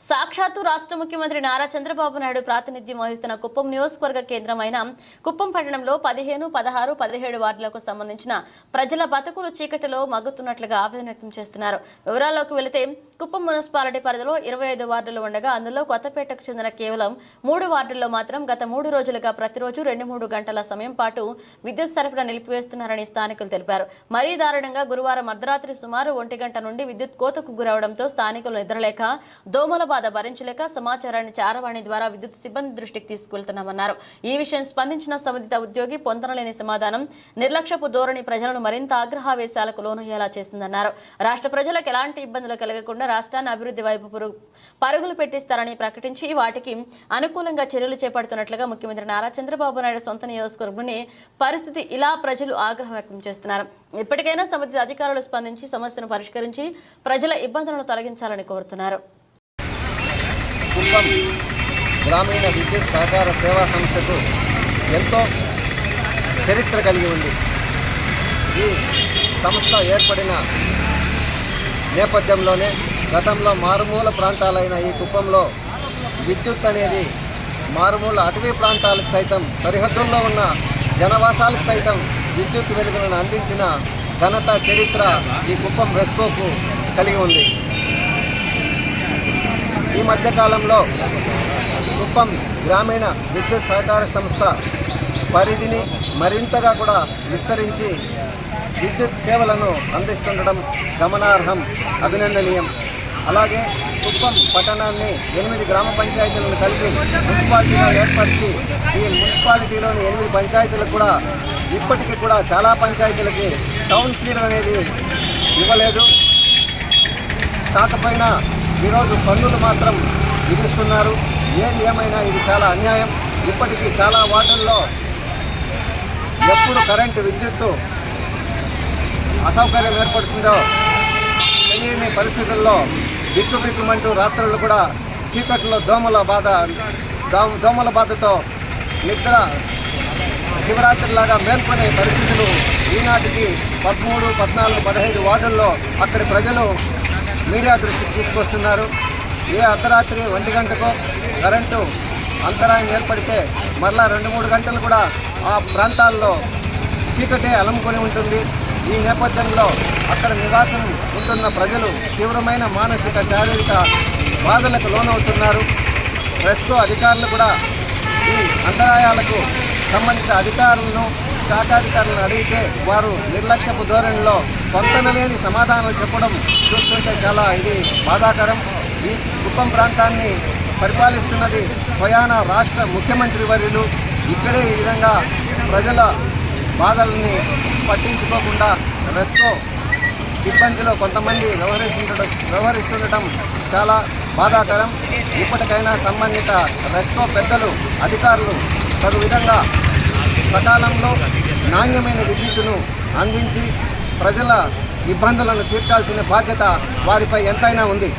సాక్షాత్తు రాష్ట్ర ముఖ్యమంత్రి నారా చంద్రబాబు నాయుడు ప్రాతినిధ్యం వహిస్తున్న కుప్పం నియోజకవర్గ కేంద్రమైన కుప్పం పట్టణంలో పదిహేను పదహారు పదిహేడు వార్డులకు సంబంధించిన ప్రజల బతుకులు చీకటిలో మగ్గుతున్నట్లుగా ఆవేదన వ్యక్తం చేస్తున్నారు. వివరాల్లోకి వెళితే కుప్పం మున్సిపాలిటీ పరిధిలో ఇరవై ఐదు వార్డులు ఉండగా అందులో కొత్తపేటకు చెందిన కేవలం మూడు వార్డుల్లో మాత్రం గత మూడు రోజులుగా ప్రతిరోజు రెండు మూడు గంటల సమయం పాటు విద్యుత్ సరఫరా నిలిపివేస్తున్నారని స్థానికులు తెలిపారు. మరీ దారుణంగా గురువారం అర్ధరాత్రి సుమారు ఒంటి గంట నుండి విద్యుత్ కోతకు గురవడంతో స్థానికులు నిద్రలేక దోమల బాధ భరించలేక సమాచారాన్ని చారవాణి ద్వారా విద్యుత్ సిబ్బంది దృష్టికి తీసుకువెళ్తున్నామన్నారు. ఈ విషయం స్పందించిన సంబంధిత ఉద్యోగి పొందనలేని సమాధానం నిర్లక్ష్యపు ధోరణి ప్రజలను మరింత ఆగ్రహావేశాలకు లోనయ్యేలా చేసిందన్నారు. రాష్ట్ర ప్రజలకు ఎలాంటి ఇబ్బందులు కలగకుండా రాష్ట్రాన్ని అభివృద్ధి వైపు పరుగులు పెట్టిస్తారని ప్రకటించి వాటికి అనుకూలంగా చర్యలు చేపడుతున్నట్లుగా ముఖ్యమంత్రి నారా చంద్రబాబు నాయుడు సొంత నియోజకవర్గంలోని పరిస్థితి ఇలా ప్రజలు ఆగ్రహం వ్యక్తం చేస్తున్నారు. ఇప్పటికైనా సంబంధిత అధికారులు స్పందించి సమస్యను పరిష్కరించి ప్రజల ఇబ్బందులను తొలగించాలని కోరుతున్నారు. కుప్పం గ్రామీణ విద్యుత్ సహకార సేవా సంస్థకు ఎంతో చరిత్ర కలిగి ఉంది. ఈ సంస్థ ఏర్పడిన నేపథ్యంలోనే గతంలో మారుమూల ప్రాంతాలైన ఈ కుప్పంలో విద్యుత్ అనేది మారుమూల అటవీ ప్రాంతాలకు సైతం సరిహద్దుల్లో ఉన్న జనవాసాలకు సైతం విద్యుత్ వెలుగులను అందించిన ఘనత చరిత్ర ఈ కుప్పం రెస్కోకు కలిగి ఉంది. ఈ మధ్యకాలంలో కుప్పం గ్రామీణ విద్యుత్ సహకార సంస్థ పరిధిని మరింతగా కూడా విస్తరించి విద్యుత్ సేవలను అందిస్తుండడం గమనార్హం అభినందనీయం. అలాగే కుప్పం పట్టణాన్ని ఎనిమిది గ్రామ పంచాయతీలను కలిపి మున్సిపాలిటీలో ఏర్పరిచి ఈ మున్సిపాలిటీలోని ఎనిమిది పంచాయతీలకు కూడా ఇప్పటికీ కూడా చాలా పంచాయతీలకి టౌన్ ఫీడర్ అనేది ఇవ్వలేదు. కాకపోయినా ఈరోజు పన్నులు మాత్రం విధిస్తున్నారు. ఏది ఏమైనా ఇది చాలా అన్యాయం. ఇప్పటికీ చాలా వార్డుల్లో ఎప్పుడు కరెంటు విద్యుత్తు అసౌకర్యం ఏర్పడుతుందో తెలియని పరిస్థితుల్లో దిక్కుబిక్కుమంటూ రాత్రులు కూడా చీకట్లో దోమల బాధ దోమల బాధతో నిద్ర శివరాత్రిలాగా మేల్కొనే పరిస్థితులు ఈనాటికి పదమూడు పద్నాలుగు పదహైదు వార్డుల్లో అక్కడి ప్రజలు మీడియా దృష్టికి తీసుకొస్తున్నారు. ఏ అర్ధరాత్రి ఒంటి గంటకో కరెంటు అంతరాయం ఏర్పడితే మరలా రెండు మూడు గంటలు కూడా ఆ ప్రాంతాల్లో చీకటే అలముకొని ఉంటుంది. ఈ నేపథ్యంలో అక్కడ నివాసం ఉంటున్న ప్రజలు తీవ్రమైన మానసిక శారీరక బాధలకు లోనవుతున్నారు. రెస్కో అధికారులు కూడా ఈ అంతరాయాలకు సంబంధిత అధికారులను శాఖాధికారులను అడిగితే వారు నిర్లక్ష్యపు ధోరణిలో పొంతనలేని సమాధానాలు చెప్పడం చూస్తుంటే చాలా ఇది బాధాకరం. ఈ కుప్పం ప్రాంతాన్ని పరిపాలిస్తున్నది స్వయాన రాష్ట్ర ముఖ్యమంత్రి వర్యులు. ఇక్కడే ఈ విధంగా ప్రజల బాధల్ని పట్టించుకోకుండా రెస్కో సిబ్బందిలో కొంతమంది వ్యవహరిస్తుండటం వ్యవహరిస్తుండటం చాలా బాధాకరం. ఇప్పటికైనా సంబంధిత రెస్కో పెద్దలు అధికారులు తగు విధంగా సకాలంలో నాణ్యమైన విద్యుత్తును అందించి ప్రజల ఇబ్బందులను తీర్చాల్సిన బాధ్యత వారిపై ఎంతైనా ఉంది.